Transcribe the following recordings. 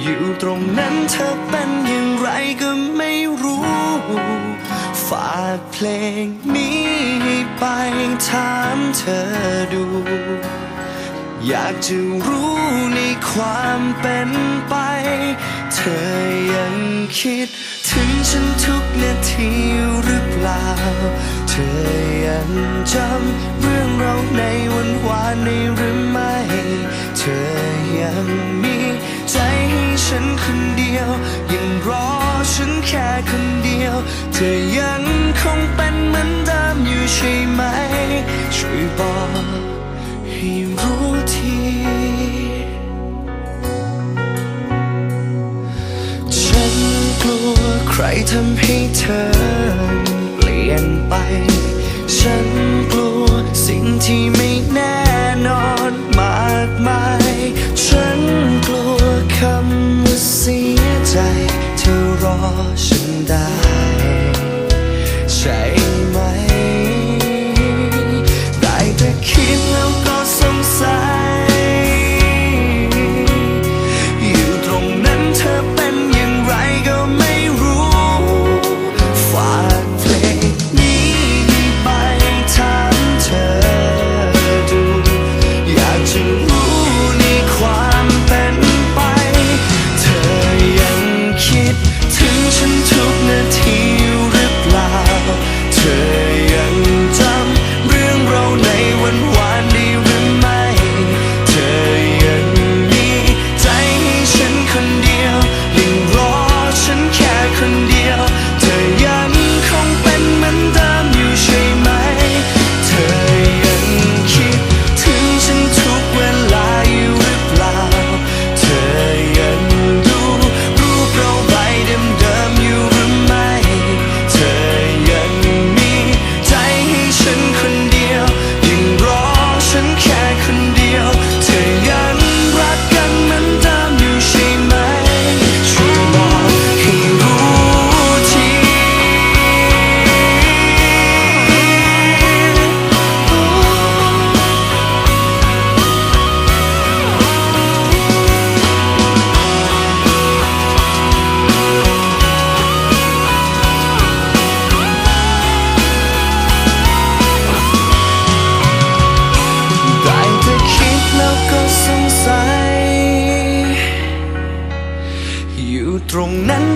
อยู่ตรงนั้นเธอเป็นอย่างไรก็ไม่รู้ ฝากเพลงนี้ให้ไปถามเธอดู อยากจะรู้ในความเป็นไป เธอยังคิด ถึงฉันทุกนาทีหรือเปล่า เธอ ยังจำเรื่องเราในวันวานในหรือไม่ เธอยังมีใจให้ฉันคนเดียว ยังรอฉันแค่คนเดียว เธอยังคงเป็นเหมือนเดิมอยู่ใช่ไหม ช่วยบอกให้รู้ทีฉันกลัวใครทำให้เธอเปลี่ยนไป ฉั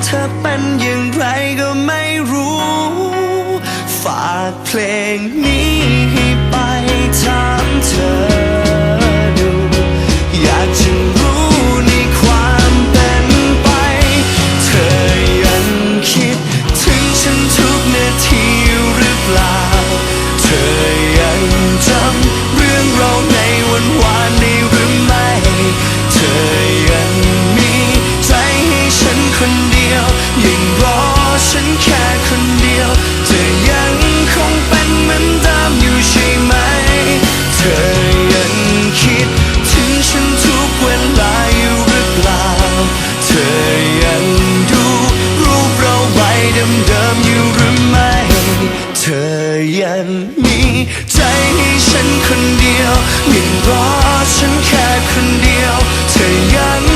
เธอเป็นอย่างไรก็ไม่รู้ ฝากเพลงนี้ ธอยังมีใจให้ฉันคนเดียวยังรอฉันแค่คนเดียว เธอยัง